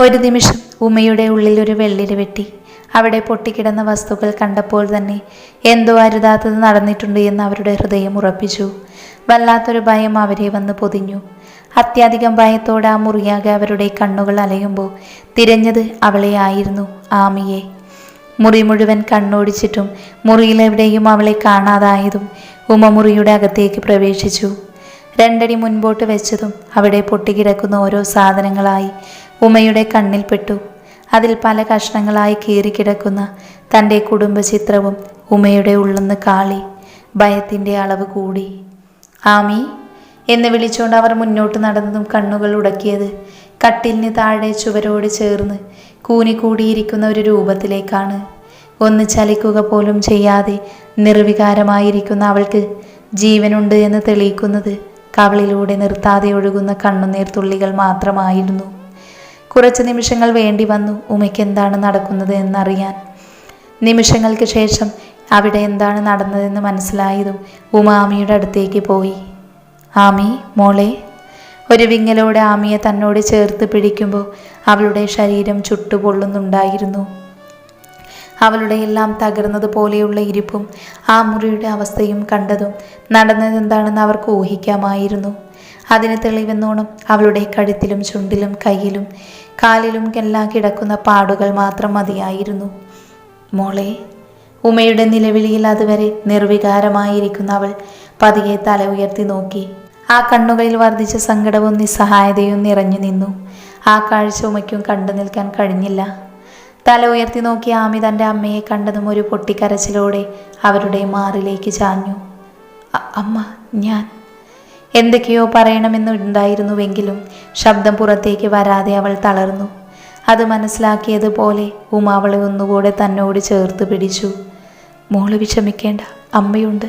ഒരു നിമിഷം ഉമയുടെ ഉള്ളിൽ ഒരു വെള്ളിരി വെട്ടി. അവിടെ പൊട്ടിക്കിടന്ന വസ്തുക്കൾ കണ്ടപ്പോൾ തന്നെ എന്തോ അരുതാത്തത് നടന്നിട്ടുണ്ട് എന്ന് അവരുടെ ഹൃദയം ഉറപ്പിച്ചു. വല്ലാത്തൊരു ഭയം അവരെ വന്ന് പൊതിഞ്ഞു. അത്യധികം ഭയത്തോടെ ആ മുറിയാകെ അവരുടെ കണ്ണുകൾ അലയുമ്പോൾ തിരഞ്ഞത് അവളെ ആയിരുന്നു ആമിയെ. മുറി മുഴുവൻ കണ്ണോടിച്ചിട്ടും മുറിയിലെവിടെയും അവളെ കാണാതായതും ഉമ മുറിയുടെ അകത്തേക്ക് പ്രവേശിച്ചു. രണ്ടടി മുൻപോട്ട് വെച്ചതും അവിടെ പൊട്ടിക്കിടക്കുന്ന ഓരോ സാധനങ്ങളായി ഉമയുടെ കണ്ണിൽപ്പെട്ടു അതിൽ പല കഷ്ണങ്ങളായി കീറിക്കിടക്കുന്ന തന്റെ കുടുംബചിത്രവും ഉമയുടെ ഉള്ളെന്ന് കാളി ഭയത്തിന്റെ അളവ് കൂടി. ആമി എന്ന് വിളിച്ചുകൊണ്ട് അവർ മുന്നോട്ട് നടന്നതും കണ്ണുകൾ ഉടക്കിയത് കട്ടിലിന് താഴെ ചുവരോട് ചേർന്ന് കൂനിക്കൂടിയിരിക്കുന്ന ഒരു രൂപത്തിലേക്കാണ്. ഒന്ന് ചലിക്കുക പോലും ചെയ്യാതെ നിർവികാരമായിരിക്കുന്ന അവൾക്ക് ജീവനുണ്ട് എന്ന് തെളിയിക്കുന്നത് കവളിലൂടെ നിർത്താതെ ഒഴുകുന്ന കണ്ണുനീർ തുള്ളികൾ മാത്രമായിരുന്നു. കുറച്ച് നിമിഷങ്ങൾ വേണ്ടി വന്നു ഉമയ്ക്ക് എന്താണ് നടക്കുന്നത് എന്നറിയാൻ. നിമിഷങ്ങൾക്ക് ശേഷം അവിടെ എന്താണ് നടന്നതെന്ന് മനസ്സിലായതും ഉമ ആമിയുടെ അടുത്തേക്ക് പോയി. ആമി മോളെ ഒരു വിങ്ങലോടെ ആമിയെ തന്നോട് ചേർത്ത് പിടിക്കുമ്പോൾ അവളുടെ ശരീരം ചുട്ടുപൊള്ളുന്നുണ്ടായിരുന്നു. അവളുടെ എല്ലാം തകർന്നതുപോലെയുള്ള ഇരിപ്പും ആ മുറിയുടെ അവസ്ഥയും കണ്ടതും നടന്നതെന്താണെന്ന് അവർക്ക് ഊഹിക്കാമായിരുന്നു. അതിന് തെളിവെന്നോണം അവളുടെ കഴുത്തിലും ചുണ്ടിലും കയ്യിലും കാലിലും എല്ലാം കിടക്കുന്ന പാടുകൾ മാത്രം മതിയായിരുന്നു. മോളെ ഉമയുടെ നിലവിളിയിൽ അതുവരെ നിർവികാരമായിരിക്കുന്ന അവൾ പതിയെ തല ഉയർത്തി നോക്കി. ആ കണ്ണുകളിൽ വർദ്ധിച്ച സങ്കടവും നിസ്സഹായതയും നിറഞ്ഞു നിന്നു. ആ കാഴ്ച ഉമയ്ക്കും കണ്ടു നിൽക്കാൻ കഴിഞ്ഞില്ല. തല ഉയർത്തി നോക്കി ആമി തന്റെ അമ്മയെ കണ്ടതും ഒരു പൊട്ടിക്കരച്ചിലോടെ അവരുടെ മാറിലേക്ക് ചാഞ്ഞു. അമ്മ ഞാൻ എന്തൊക്കെയോ പറയണമെന്നുണ്ടായിരുന്നുവെങ്കിലും ശബ്ദം പുറത്തേക്ക് വരാതെ അവൾ തളർന്നു. അത് മനസ്സിലാക്കിയതുപോലെ ഉമ അവളെ ഒന്നുകൂടെ തന്നോട് ചേർത്ത് പിടിച്ചു. മോൾ വിഷമിക്കേണ്ട അമ്മയുണ്ട്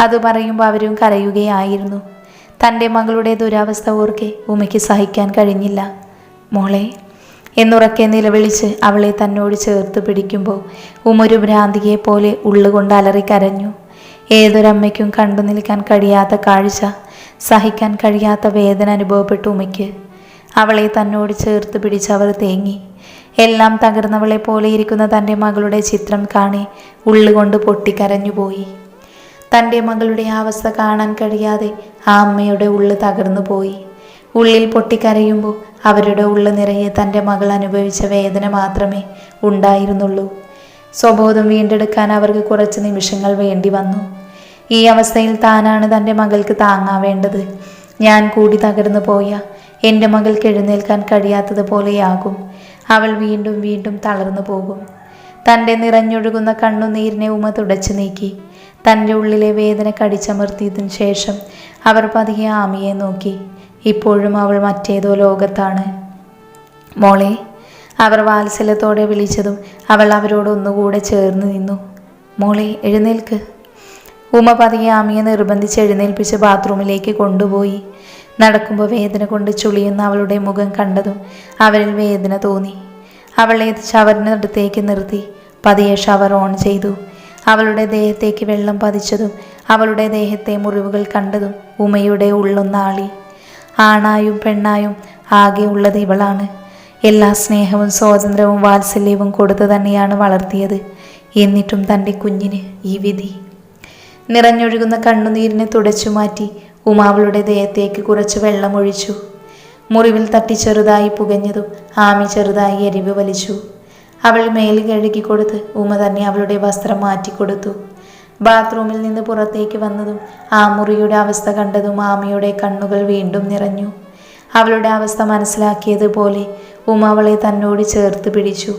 അത് പറയുമ്പോൾ അവരും കരയുകയായിരുന്നു. തന്റെ മകളുടെ ദുരാവസ്ഥ ഓർക്കെ ഉമയ്ക്ക് സഹിക്കാൻ കഴിഞ്ഞില്ല. മോളെ എന്നുറക്കെ നിലവിളിച്ച് അവളെ തന്നോട് ചേർത്ത് പിടിക്കുമ്പോൾ ഭ്രാന്തിയെ പോലെ ഉള്ളുകൊണ്ട് അലറി കരഞ്ഞു. ഏതൊരമ്മയ്ക്കും കണ്ടു നിൽക്കാൻ കഴിയാത്ത കാഴ്ച സഹിക്കാൻ കഴിയാത്ത വേദന അനുഭവപ്പെട്ടു ഉമ്മയ്ക്ക്. അവളെ തന്നോട് ചേർത്ത് പിടിച്ച് അവർ തേങ്ങി. എല്ലാം തകർന്നവളെ പോലെ ഇരിക്കുന്ന തന്റെ മകളുടെ ചിത്രം കാണി ഉള്ളുകൊണ്ട് പൊട്ടിക്കരഞ്ഞുപോയി തന്റെ മകളുടെ ആ അവസ്ഥ കാണാൻ കഴിയാതെ ആ അമ്മയുടെ ഉള്ളു തകർന്നു പോയി. ഉള്ളിൽ പൊട്ടിക്കരയുമ്പോൾ അവരുടെ ഉള്ളു നിറയെ തന്റെ മകൾ അനുഭവിച്ച വേദന മാത്രമേ ഉണ്ടായിരുന്നുള്ളൂ. സ്വബോധം വീണ്ടെടുക്കാൻ അവർക്ക് കുറച്ച് നിമിഷങ്ങൾ വേണ്ടി വന്നു. ഈ അവസ്ഥയിൽ താനാണ് തന്റെ മകൾക്ക് താങ്ങാവേണ്ടത്. ഞാൻ കൂടി തകർന്നു പോയ എന്റെ മകൾക്ക് എഴുന്നേൽക്കാൻ കഴിയാത്തതുപോലെയാകും. അവൾ വീണ്ടും വീണ്ടും തളർന്നു പോകും. തന്റെ നിറഞ്ഞൊഴുകുന്ന കണ്ണുനീരിനെ ഉമ തുടച്ചു നീക്കി. തന്റെ ഉള്ളിലെ വേദന കടിച്ചമർത്തിയതിനു ശേഷം അവർ പതിയെ ആമിയെ നോക്കി. ഇപ്പോഴും അവൾ മറ്റേതോ ലോകത്താണ്. മോളെ അവർ വാത്സല്യത്തോടെ വിളിച്ചതും അവൾ അവരോട് ഒന്നുകൂടെ ചേർന്ന് നിന്നു. മോളെ എഴുന്നേൽക്ക്. ഉമ പതിയെ ആമിയെ നിർബന്ധിച്ച് എഴുന്നേൽപ്പിച്ച് ബാത്റൂമിലേക്ക് കൊണ്ടുപോയി. നടക്കുമ്പോൾ വേദന കൊണ്ട് ചുളിയുന്ന അവളുടെ മുഖം കണ്ടതും അവരിൽ വേദന തോന്നി. അവളെ ഷവറിനടുത്തേക്ക് നിർത്തി. പതിയെ ഷവർ ഓൺ ചെയ്തു. അവളുടെ ദേഹത്തേക്ക് വെള്ളം പതിച്ചതും അവളുടെ ദേഹത്തെ മുറിവുകൾ കണ്ടതും ഉമയുടെ ഉള്ളൊന്നാളി. ആണായും പെണ്ണായും ആകെ ഉള്ളത് ഇവളാണ്. എല്ലാ സ്നേഹവും സ്വാതന്ത്ര്യവും വാത്സല്യവും കൊടുത്തു തന്നെയാണ് വളർത്തിയത്. എന്നിട്ടും തന്റെ കുഞ്ഞിന് ഈ വിധി. നിറഞ്ഞൊഴുകുന്ന കണ്ണുനീരിനെ തുടച്ചു മാറ്റി ഉമാവളുടെ ദേഹത്തേക്ക് കുറച്ച് വെള്ളമൊഴിച്ചു മുറിവിൽ തട്ടി ചെറുതായി പുകഞ്ഞതും ആമി ചെറുതായി എരിവ് വലിച്ചു. അവൾ മേലിൽ കഴുകി കൊടുത്ത് ഉമ തന്നെ അവളുടെ വസ്ത്രം മാറ്റിക്കൊടുത്തു ബാത്റൂമിൽ നിന്ന് പുറത്തേക്ക് വന്നതും ആ മുറിയുടെ അവസ്ഥ കണ്ടതും ആമിയുടെ കണ്ണുകൾ വീണ്ടും നിറഞ്ഞു. അവളുടെ അവസ്ഥ മനസ്സിലാക്കിയതുപോലെ ഉമ അവളെ തന്നോട് ചേർത്ത് പിടിച്ചു.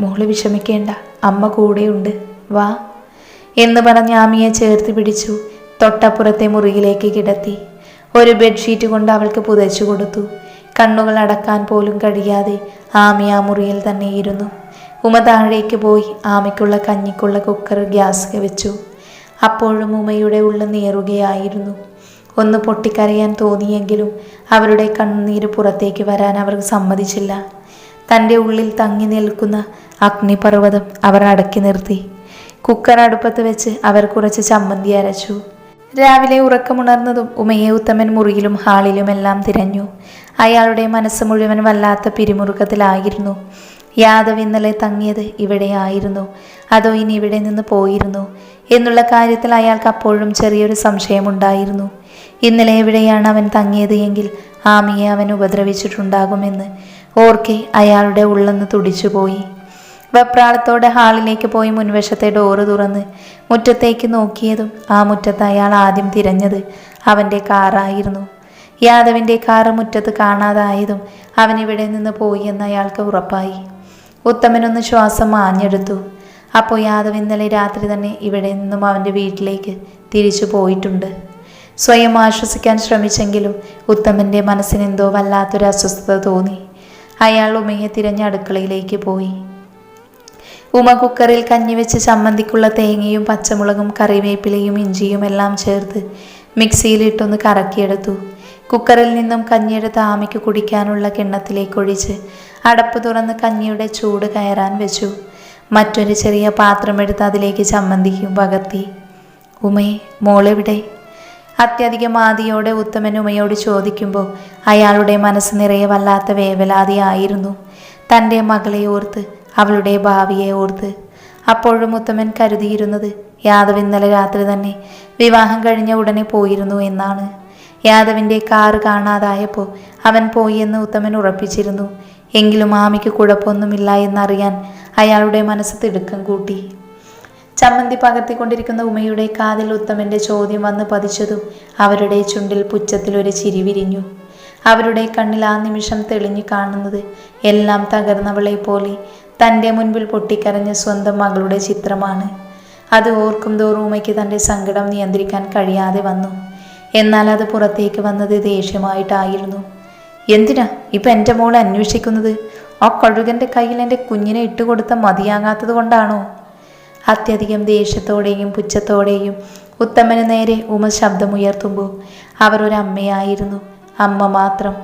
മോൾ വിഷമിക്കേണ്ട അമ്മ കൂടെയുണ്ട് വാ എന്ന് പറഞ്ഞ് ആമിയെ ചേർത്ത് പിടിച്ചു തൊട്ടപ്പുറത്തെ മുറിയിലേക്ക് കിടത്തി. ഒരു ബെഡ്ഷീറ്റ് കൊണ്ട് അവൾക്ക് പുതച്ചു കൊടുത്തു. കണ്ണുകൾ അടക്കാൻ പോലും കഴിയാതെ ആമി ആ മുറിയിൽ തന്നെ ഇരുന്നു. ഉമ താഴേക്ക് പോയി ആമയ്ക്കുള്ള കഞ്ഞിക്കുള്ള കുക്കർ ഗ്യാസ് വെച്ചു. അപ്പോഴും ഉമയുടെ ഉള്ളു നേറുകയായിരുന്നു. ഒന്ന് പൊട്ടിക്കരയാൻ തോന്നിയെങ്കിലും അവരുടെ കണ്ണുനീര് പുറത്തേക്ക് വരാൻ അവർക്ക് സമ്മതിച്ചില്ല. തന്റെ ഉള്ളിൽ തങ്ങി നിൽക്കുന്ന അഗ്നിപർവതം അവർ അടക്കി നിർത്തി. കുക്കർ അടുപ്പത്ത് വെച്ച് അവർ കുറച്ച് ചമ്മന്തി അരച്ചു. രാവിലെ ഉറക്കമുണർന്നതും ഉമയെ ഉത്തമൻ മുറിയിലും ഹാളിലുമെല്ലാം തിരഞ്ഞു. അയാളുടെ മനസ്സ് മുഴുവൻ വല്ലാത്ത പിരിമുറുക്കത്തിലായിരുന്നു. യാദവ് ഇന്നലെ തങ്ങിയത് ഇവിടെയായിരുന്നു. അതോ ഇനി ഇവിടെ നിന്ന് പോയിരുന്നു. എന്നുള്ള കാര്യത്തിൽ അയാൾക്ക് അപ്പോഴും ചെറിയൊരു സംശയമുണ്ടായിരുന്നു. ഇന്നലെ എവിടെയാണ് അവൻ തങ്ങിയത് എങ്കിൽ ആമിയെ അവൻ ഉപദ്രവിച്ചിട്ടുണ്ടാകുമെന്ന് ഓർക്കെ അയാളുടെ ഉള്ളെന്ന് തുടിച്ചുപോയി. വെപ്രാളത്തോടെ ഹാളിലേക്ക് പോയി മുൻവശത്തെ ഡോറ് തുറന്ന് മുറ്റത്തേക്ക് നോക്കിയതും ആ മുറ്റത്ത് അയാൾ ആദ്യം തിരഞ്ഞത് അവന്റെ കാറായിരുന്നു. യാദവിന്റെ കാറ് മുറ്റത്ത് കാണാതായതും അവൻ ഇവിടെ നിന്ന് പോയി എന്ന് അയാൾക്ക് ഉറപ്പായി. ഉത്തമനൊന്ന് ശ്വാസം മാഞ്ഞെടുത്തു. അപ്പോൾ യാദവ് ഇന്നലെ രാത്രി തന്നെ ഇവിടെ നിന്നും അവന്റെ വീട്ടിലേക്ക് തിരിച്ചു പോയിട്ടുണ്ട്. സ്വയം ആശ്വസിക്കാൻ ശ്രമിച്ചെങ്കിലും ഉത്തമന്റെ മനസ്സിനെന്തോ വല്ലാത്തൊരു അസ്വസ്ഥത തോന്നി. അയാൾ ഉമയെ തിരഞ്ഞ അടുക്കളയിലേക്ക് പോയി. ഉമ കുക്കറിൽ കഞ്ഞി വെച്ച് ചമ്മന്തിക്കുള്ള തേങ്ങയും പച്ചമുളകും കറിവേപ്പിലയും ഇഞ്ചിയും എല്ലാം ചേർത്ത് മിക്സിയിലിട്ടൊന്ന് കറക്കിയെടുത്തു. കുക്കറിൽ നിന്നും കഞ്ഞിയെടുത്ത് ആമയ്ക്ക് കുടിക്കാനുള്ള കിണ്ണത്തിലേക്കൊഴിച്ച് അടപ്പ് തുറന്ന് കഞ്ഞിയുടെ ചൂട് കയറാൻ വെച്ചു. മറ്റൊരു ചെറിയ പാത്രമെടുത്ത് അതിലേക്ക് ചമ്മന്തിക്കും പകർത്തി. ഉമയെ മോളെവിടെ? അത്യധികം ആദിയോടെ ഉത്തമൻ ഉമയോട് ചോദിക്കുമ്പോൾ അയാളുടെ മനസ്സ് നിറയെ വല്ലാത്ത വേവലാതിയായിരുന്നു. തന്റെ മകളെ ഓർത്ത് അവളുടെ ഭാവിയെ ഓർത്ത്. അപ്പോഴും ഉത്തമൻ കരുതിയിരുന്നത് യാദവ് ഇന്നലെ രാത്രി തന്നെ വിവാഹം കഴിഞ്ഞ ഉടനെ പോയിരുന്നു എന്നാണ്. യാദവിന്റെ കാറ് കാണാതായപ്പോൾ അവൻ പോയി എന്ന് ഉത്തമൻ ഉറപ്പിച്ചിരുന്നു. എങ്കിലും ആമിക്ക് കുഴപ്പമൊന്നുമില്ല എന്നറിയാൻ അയാളുടെ മനസ്സ് തിടുക്കം കൂട്ടി. ചമ്മന്തി പകർത്തിക്കൊണ്ടിരിക്കുന്ന ഉമയുടെ കാതിൽ ഉത്തമന്റെ ചോദ്യം വന്ന് പതിച്ചതും അവരുടെ ചുണ്ടിൽ പുച്ഛത്തിൽ ഒരു ചിരി വിരിഞ്ഞു. അവരുടെ കണ്ണിൽ ആ നിമിഷം തെളിഞ്ഞു കാണുന്നത് എല്ലാം തകർന്നവളെ പോലെ തന്റെ മുൻപിൽ പൊട്ടിക്കരഞ്ഞ സ്വന്തം മകളുടെ ചിത്രമാണ്. അത് ഓർക്കും തോറും ഉമയ്ക്ക് തന്റെ സങ്കടം നിയന്ത്രിക്കാൻ കഴിയാതെ വന്നു. എന്നാൽ അത് പുറത്തേക്ക് വന്നത് ദേഷ്യമായിട്ടായിരുന്നു. എന്തിനാ? ഇപ്പം എന്റെ മോളെ അന്വേഷിക്കുന്നത്? ആ കഴുകന്റെ കയ്യിൽ എന്റെ കുഞ്ഞിനെ ഇട്ടുകൊടുത്ത മതിയാകാത്തത് കൊണ്ടാണോ? അത്യധികം ദേഷ്യത്തോടെയും പുച്ഛത്തോടെയും ഉത്തമന് നേരെ ഉമ ശബ്ദമുയർത്തുമ്പോൾ അവർ ഒരു അമ്മയായിരുന്നു അമ്മ മാത്രം.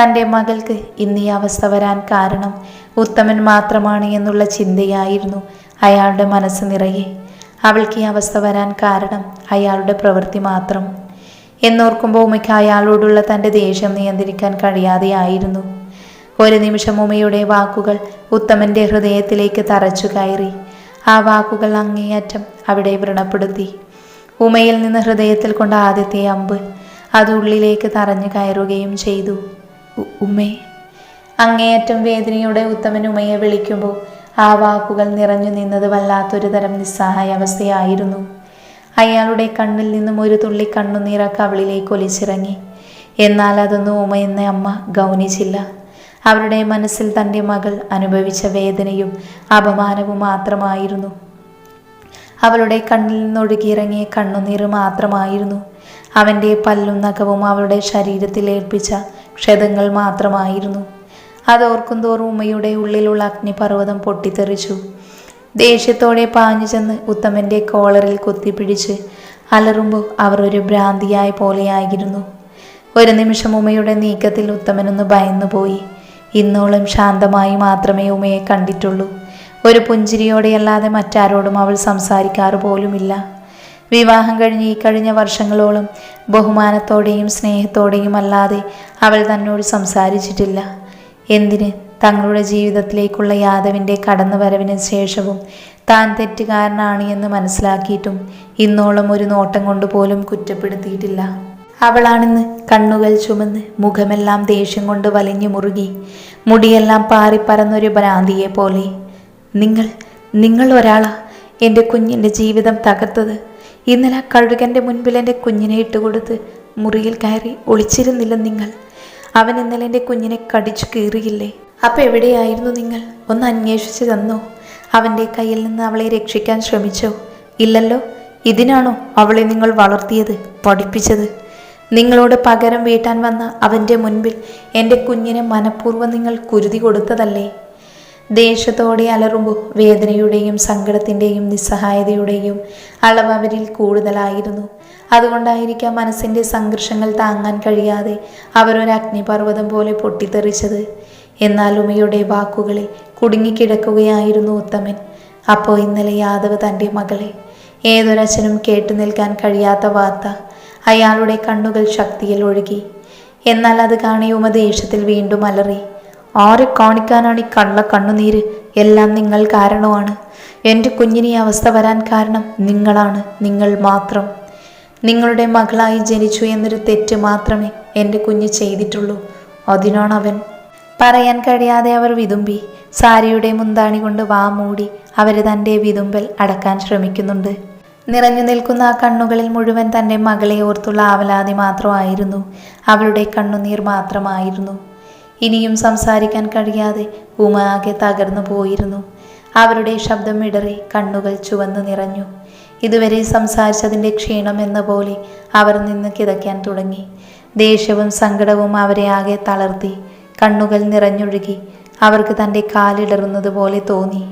തന്റെ മകൾക്ക് ഇന്ന് ഈ അവസ്ഥ വരാൻ കാരണം ഉത്തമൻ മാത്രമാണ് എന്നുള്ള ചിന്തയായിരുന്നു അയാളുടെ മനസ്സ് നിറയെ. അവൾക്ക് ഈ അവസ്ഥ വരാൻ കാരണം അയാളുടെ പ്രവൃത്തി മാത്രം. എന്നോർക്കുമ്പോൾ ഉമയ്ക്ക് അയാളോടുള്ള തന്റെ ദേഷ്യം നിയന്ത്രിക്കാൻ കഴിയാതെയായിരുന്നു. ഒരു നിമിഷം ഉമയുടെ വാക്കുകൾ ഉത്തമന്റെ ഹൃദയത്തിലേക്ക് തറച്ചു കയറി. ആ വാക്കുകൾ അങ്ങേയറ്റം അവിടെ വ്രണപ്പെടുത്തി. ഉമയിൽ നിന്ന് ഹൃദയത്തിൽ കൊണ്ട ആദ്യത്തെ അമ്പ് അത് ഉള്ളിലേക്ക് തറഞ്ഞു കയറുകയും ചെയ്തു. ഉമേ. അങ്ങേയറ്റം വേദനയുടെ ഉത്തമൻ ഉമയെ വിളിക്കുമ്പോൾ ആ വാക്കുകൾ നിറഞ്ഞു നിന്നത് വല്ലാത്തൊരു തരം നിസ്സഹായ അവസ്ഥയായിരുന്നു. അയാളുടെ കണ്ണിൽ നിന്നും ഒരു തുള്ളി കണ്ണുനീറ കവളിലേക്ക് ഒലിച്ചിറങ്ങി. എന്നാൽ അതൊന്നും ഉമയെന്ന അമ്മ ഗൗനിച്ചില്ല. അവരുടെ മനസ്സിൽ തന്റെ മകൾ അനുഭവിച്ച വേദനയും അപമാനവും മാത്രമായിരുന്നു. അവളുടെ കണ്ണിൽ നിന്നൊഴുകിയിറങ്ങിയ കണ്ണുനീർ മാത്രമായിരുന്നു. അവന്റെ പല്ലും നഖവും അവളുടെ ശരീരത്തിൽ ഏൽപ്പിച്ച ക്ഷതങ്ങൾ മാത്രമായിരുന്നു. അതോർക്കും തോറും ഉമ്മയുടെ ഉള്ളിലുള്ള അഗ്നിപർവതം പൊട്ടിത്തെറിച്ചു. ദേഷ്യത്തോടെ പാഞ്ഞു ചെന്ന് ഉത്തമന്റെ കോളറിൽ കുത്തിപ്പിടിച്ച് അലറുമ്പോൾ അവർ ഒരു ഭ്രാന്തിയായ പോലെയായിരുന്നു. ഒരു നിമിഷം ഉമ്മയുടെ നീക്കത്തിൽ ഉത്തമനൊന്ന് ഭയന്നുപോയി. ഇന്നോളം ശാന്തമായി മാത്രമേ ഉമയെ കണ്ടിട്ടുള്ളൂ. ഒരു പുഞ്ചിരിയോടെയല്ലാതെ മറ്റാരോടും അവൾ സംസാരിക്കാറ് പോലുമില്ല. വിവാഹം കഴിഞ്ഞ് ഈ കഴിഞ്ഞ വർഷങ്ങളോളം ബഹുമാനത്തോടെയും സ്നേഹത്തോടെയും അല്ലാതെ അവൾ തന്നോട് സംസാരിച്ചിട്ടില്ല. എന്തിന്? തങ്ങളുടെ ജീവിതത്തിലേക്കുള്ള യാദവിന്റെ കടന്നുവരവിന് ശേഷവും താൻ തെറ്റുകാരനാണ് എന്ന് മനസ്സിലാക്കിയിട്ടും ഇന്നോളം ഒരു നോട്ടം കൊണ്ടുപോലും കുറ്റപ്പെടുത്തിയിട്ടില്ല. അവളാണെന്ന് കണ്ണുകൾ ചുമന്ന് മുഖമെല്ലാം ദേഷ്യം കൊണ്ട് വലിഞ്ഞു മുറുകി. മുടിയെല്ലാം പാറിപ്പറന്നൊരു ഭ്രാന്തിയെ പോലെ. നിങ്ങൾ നിങ്ങൾ ഒരാളാ എന്റെ കുഞ്ഞിന്റെ ജീവിതം തകർത്തത്. ഇന്നലെ കഴുകന്റെ മുൻപിൽ എന്റെ കുഞ്ഞിനെ ഇട്ടുകൊടുത്ത് മുറിയിൽ കയറി ഒളിച്ചിരുന്നില്ല നിങ്ങൾ. അവൻ ഇന്നലെ എന്റെ കുഞ്ഞിനെ കടിച്ചു കീറിയില്ലേ. അപ്പം എവിടെയായിരുന്നു നിങ്ങൾ? ഒന്ന് അന്വേഷിച്ച് തന്നോ? അവന്റെ കയ്യിൽ നിന്ന് അവളെ രക്ഷിക്കാൻ ശ്രമിച്ചോ? ഇല്ലല്ലോ ഇതിനാണോ അവളെ നിങ്ങൾ വളർത്തിയത് പഠിപ്പിച്ചത്? നിങ്ങളോട് പകരം വീട്ടാൻ വന്ന അവന്റെ മുൻപിൽ എന്റെ കുഞ്ഞിനെ മനഃപൂർവം നിങ്ങൾ കുരുതി കൊടുത്തതല്ലേ? ദേഷ്യത്തോടെ അലറുമ്പോൾ വേദനയുടെയും സങ്കടത്തിന്റെയും നിസ്സഹായതയുടെയും അളവ് അവരിൽ കൂടുതലായിരുന്നു. അതുകൊണ്ടായിരിക്കാം മനസ്സിന്റെ സംഘർഷങ്ങൾ താങ്ങാൻ കഴിയാതെ അവരൊരു അഗ്നിപർവതം പോലെ പൊട്ടിത്തെറിച്ചത്. എന്നാൽ ഉമയുടെ വാക്കുകളിൽ കുടുങ്ങിക്കിടക്കുകയായിരുന്നു ഉത്തമൻ. അപ്പോൾ ഇന്നലെ യാദവ് തന്റെ മകളെ ഏതൊരച്ഛനും കേട്ടു നിൽക്കാൻ കഴിയാത്ത വാർത്ത അയാളുടെ കണ്ണുകൾ ശക്തിയിൽ ഒഴുകി. എന്നാൽ അത് കാണി ഉമ ദേഷ്യത്തിൽ വീണ്ടും അലറി ആരെ കാണിക്കാനാണ് ഈ കള്ള കണ്ണുനീര്? എല്ലാം നിങ്ങൾ കാരണമാണ്. എന്റെ കുഞ്ഞിന് അവസ്ഥ വരാൻ കാരണം നിങ്ങളാണ് നിങ്ങൾ മാത്രം. നിങ്ങളുടെ മകളായി ജനിച്ചു എന്നൊരു തെറ്റ് മാത്രമേ എന്റെ കുഞ്ഞ് ചെയ്തിട്ടുള്ളൂ. അതിനാണ് അവൻ പറയാൻ കഴിയാതെ അവർ വിതുമ്പി സാരിയുടെ മുന്താണി കൊണ്ട് വാ മൂടി അവർ തന്റെ വിതുമ്പൽ അടക്കാൻ ശ്രമിക്കുന്നുണ്ട്. നിറഞ്ഞു നിൽക്കുന്ന ആ കണ്ണുകളിൽ മുഴുവൻ തന്റെ മകളെ ഓർത്തുള്ള ആവലാതി മാത്രമായിരുന്നു. അവളുടെ കണ്ണുനീർ മാത്രമായിരുന്നു. ഇനിയും സംസാരിക്കാൻ കഴിയാതെ ഉമ ആകെ തകർന്നു പോയിരുന്നു. അവരുടെ ശബ്ദം ഇടറി കണ്ണുകൾ ചുവന്നു നിറഞ്ഞു. ഇതുവരെ സംസാരിച്ചതിന്റെ ക്ഷീണം എന്ന പോലെ അവർ നിന്ന് കിതയ്ക്കാൻ തുടങ്ങി. ദേഷ്യവും സങ്കടവും അവരെ ആകെ തളർത്തി. കണ്ണുകൾ നിറഞ്ഞൊഴുകി. അവർക്ക് തന്റെ കാലിടറുന്നത് പോലെ തോന്നി.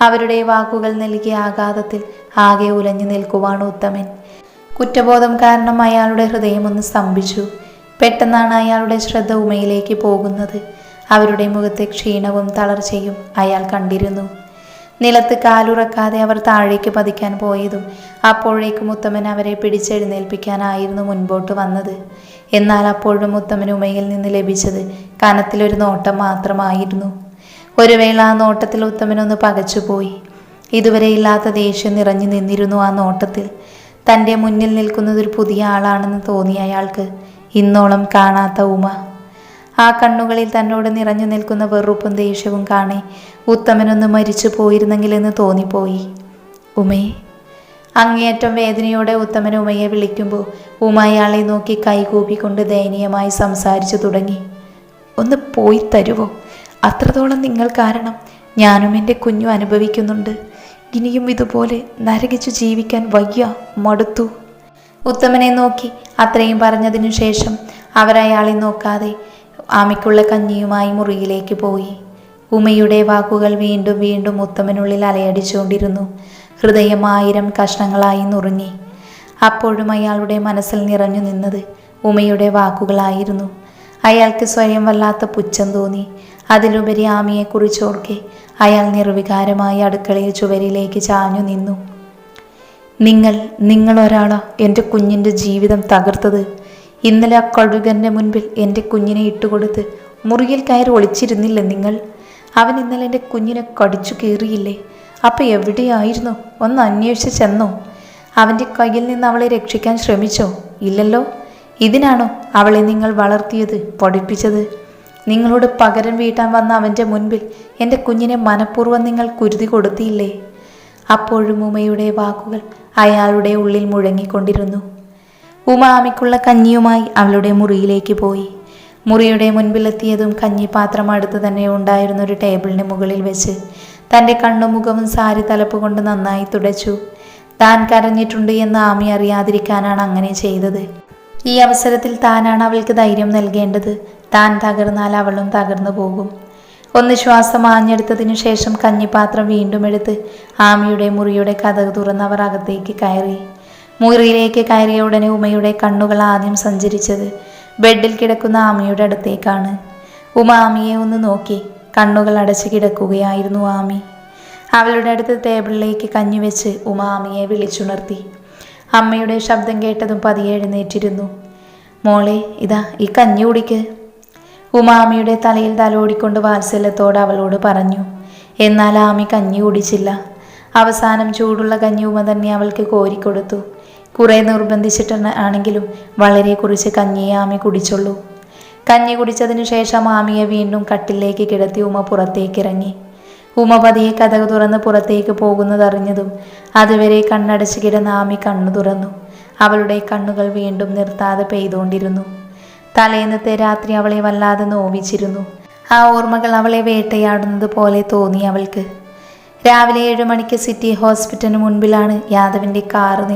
അവരുടെ വാക്കുകൾ നൽകിയ ആഘാതത്തിൽ ആകെ ഉലഞ്ഞു നിൽക്കുവാണ് ഉത്തമൻ. കുറ്റബോധം കാരണം അയാളുടെ ഹൃദയം ഒന്ന് സ്തംഭിച്ചു. പെട്ടെന്നാണ് അയാളുടെ ശ്രദ്ധ ഉമയിലേക്ക് പോകുന്നത്. അവരുടെ മുഖത്തെ ക്ഷീണവും തളർച്ചയും അയാൾ കണ്ടിരുന്നു. നിലത്ത് കാലുറക്കാതെ അവർ താഴേക്ക് പതിക്കാൻ പോയതും അപ്പോഴേക്കും ഉത്തമൻ അവരെ പിടിച്ചെഴുന്നേൽപ്പിക്കാനായിരുന്നു മുൻപോട്ട് വന്നത്. എന്നാൽ അപ്പോഴും ഉത്തമൻ ഉമയിൽ നിന്ന് ലഭിച്ചത് കനത്തിലൊരു നോട്ടം മാത്രമായിരുന്നു. ഒരു വേള ആ നോട്ടത്തിൽ ഉത്തമനൊന്ന് പകച്ചുപോയി. ഇതുവരെ ഇല്ലാത്ത ദേഷ്യം നിറഞ്ഞു നിന്നിരുന്നു ആ നോട്ടത്തിൽ. തന്റെ മുന്നിൽ നിൽക്കുന്നത് ഒരു പുതിയ ആളാണെന്ന് തോന്നിയ അയാൾക്ക്. ഇന്നോളം കാണാത്ത ഉമ. ആ കണ്ണുകളിൽ തന്നോട് നിറഞ്ഞു നിൽക്കുന്ന വെറുപ്പും ദേഷ്യവും കാണി ഉത്തമനൊന്ന് മരിച്ചു പോയിരുന്നെങ്കിലെന്ന് തോന്നിപ്പോയി. ഉമേ. അങ്ങേയറ്റം വേദനയോടെ ഉത്തമൻ ഉമയെ വിളിക്കുമ്പോൾ ഉമ അയാളെ നോക്കി കൈകൂപ്പിക്കൊണ്ട് ദയനീയമായി സംസാരിച്ചു തുടങ്ങി. ഒന്ന് പോയി തരുവോ? അത്രത്തോളം നിങ്ങൾ കാരണം ഞാനും എന്റെ കുഞ്ഞും അനുഭവിക്കുന്നുണ്ട്. ഇനിയും ഇതുപോലെ നരകിച്ചു ജീവിക്കാൻ വയ്യ മടുത്തു. ഉത്തമനെ നോക്കി അത്രയും പറഞ്ഞതിനു ശേഷം അവരയാളെ നോക്കാതെ ആമിക്കുള്ള കഞ്ഞിയുമായി മുറിയിലേക്ക് പോയി. ഉമയുടെ വാക്കുകൾ വീണ്ടും വീണ്ടും ഉത്തമനുള്ളിൽ അലയടിച്ചുകൊണ്ടിരുന്നു. ഹൃദയം ആയിരം കഷ്ണങ്ങളായി നുറുങ്ങി. അപ്പോഴും അയാളുടെ മനസ്സിൽ നിറഞ്ഞു നിന്നത് ഉമയുടെ വാക്കുകളായിരുന്നു. അയാൾക്ക് സ്വയം വല്ലാത്ത പുച്ഛം തോന്നി. അതിലുപരി ആമിയെക്കുറിച്ചോർക്കെ അയാൾ നിർവികാരമായി അടുക്കളയിൽ ചുവരിലേക്ക് ചാഞ്ഞു നിന്നു. നിങ്ങൾ ഒരാളാ എന്റെ കുഞ്ഞിന്റെ ജീവിതം തകർത്തത്. ഇന്നലെ ആ കഴുകന്റെ മുൻപിൽ എന്റെ കുഞ്ഞിനെ ഇട്ടുകൊടുത്ത് മുറിയിൽ കയറി ഒളിച്ചിരുന്നില്ല നിങ്ങൾ? അവൻ ഇന്നലെ എന്റെ കുഞ്ഞിനെ കടിച്ചു കീറിയില്ലേ? അപ്പം എവിടെയായിരുന്നു? ഒന്ന് അന്വേഷിച്ച് ചെന്നോ. അവന്റെ കയ്യിൽ നിന്ന് അവളെ രക്ഷിക്കാൻ ശ്രമിച്ചോ? ഇല്ലല്ലോ. ഇതിനാണോ അവളെ നിങ്ങൾ വളർത്തിയത് പഠിപ്പിച്ചത്? നിങ്ങളോട് പകരം വീട്ടാൻ വന്ന അവന്റെ മുൻപിൽ എന്റെ കുഞ്ഞിനെ മനഃപൂർവം നിങ്ങൾ കുരുതി കൊടുത്തിയില്ലേ അപ്പോഴും ഉമയുടെ വാക്കുകൾ അയാളുടെ ഉള്ളിൽ മുഴങ്ങിക്കൊണ്ടിരുന്നു. ഉമ ആമിക്കുള്ള കഞ്ഞിയുമായി അവളുടെ മുറിയിലേക്ക് പോയി. മുറിയുടെ മുൻപിലെത്തിയതും കഞ്ഞിപ്പാത്രം അടുത്ത് തന്നെ ഉണ്ടായിരുന്ന ഒരു ടേബിളിന് മുകളിൽ വെച്ച് തന്റെ കണ്ണുമുഖവും സാരി തലപ്പ് കൊണ്ട് നന്നായി തുടച്ചു. താൻ കരഞ്ഞിട്ടുണ്ട് എന്ന് ആമി അറിയാതിരിക്കാനാണ് അങ്ങനെ ചെയ്തത്. ഈ അവസരത്തിൽ താനാണ് അവൾക്ക് ധൈര്യം നൽകേണ്ടത്. താൻ തകർന്നാൽ അവളും തകർന്നു പോകും. ഒന്ന് ശ്വാസം ആഞ്ഞെടുത്തതിനു ശേഷം കഞ്ഞിപ്പാത്രം വീണ്ടും എടുത്ത് ആമിയുടെ മുറിയുടെ കഥക് തുറന്ന് അവർ അകത്തേക്ക് കയറി. മുറിയിലേക്ക് കയറിയ ഉടനെ ഉമയുടെ കണ്ണുകൾ ആദ്യം സഞ്ചരിച്ചത് ബെഡിൽ കിടക്കുന്ന ആമിയുടെ അടുത്തേക്കാണ്. ഉമ ആമിയെ ഒന്ന് നോക്കി കണ്ണുകൾ അടച്ചു കിടക്കുകയായിരുന്നു ആമി. അവളുടെ അടുത്ത് ടേബിളിലേക്ക് കഞ്ഞി വെച്ച് ഉമ ആമിയെ വിളിച്ചുണർത്തി. അമ്മയുടെ ശബ്ദം കേട്ടതും പതിയെ എഴുന്നേറ്റിരുന്നു. മോളെ ഇതാ ഈ കഞ്ഞി കുടിക്ക്. ഉമാമിയുടെ തലയിൽ തലോടിക്കൊണ്ട് വാത്സല്യത്തോട് അവളോട് പറഞ്ഞു എന്നാൽ ആമി കഞ്ഞി കുടിച്ചില്ല. അവസാനം ചൂടുള്ള കഞ്ഞി ഉമ തന്നെ അവൾക്ക് കോരിക്കൊടുത്തു. കുറെ നിർബന്ധിച്ചിട്ട് ആണെങ്കിലും വളരെ കുറിച്ച് കഞ്ഞിയെ ആമി കുടിച്ചുള്ളൂ. കഞ്ഞി കുടിച്ചതിനു ശേഷം ആമിയെ വീണ്ടും കട്ടിലേക്ക് കിടത്തി ഉമ പുറത്തേക്ക് ഇറങ്ങി ഉമ പതിയെ കഥക് തുറന്ന് പുറത്തേക്ക് പോകുന്നതറിഞ്ഞതും അതുവരെ കണ്ണടച്ച് കിടന്ന ആമി കണ്ണു തുറന്നു. അവളുടെ കണ്ണുകൾ വീണ്ടും നിർത്താതെ പെയ്തുകൊണ്ടിരുന്നു. തലേന്നത്തെ രാത്രി അവളെ വല്ലാതെ നോവിച്ചിരുന്നു. ആ ഓർമ്മകൾ അവളെ വേട്ടയാടുന്നത് പോലെ തോന്നി അവൾക്ക്. രാവിലെ ഏഴു മണിക്ക് സിറ്റി ഹോസ്പിറ്റലിന് മുൻപിലാണ് യാദവിന്റെ കാറ്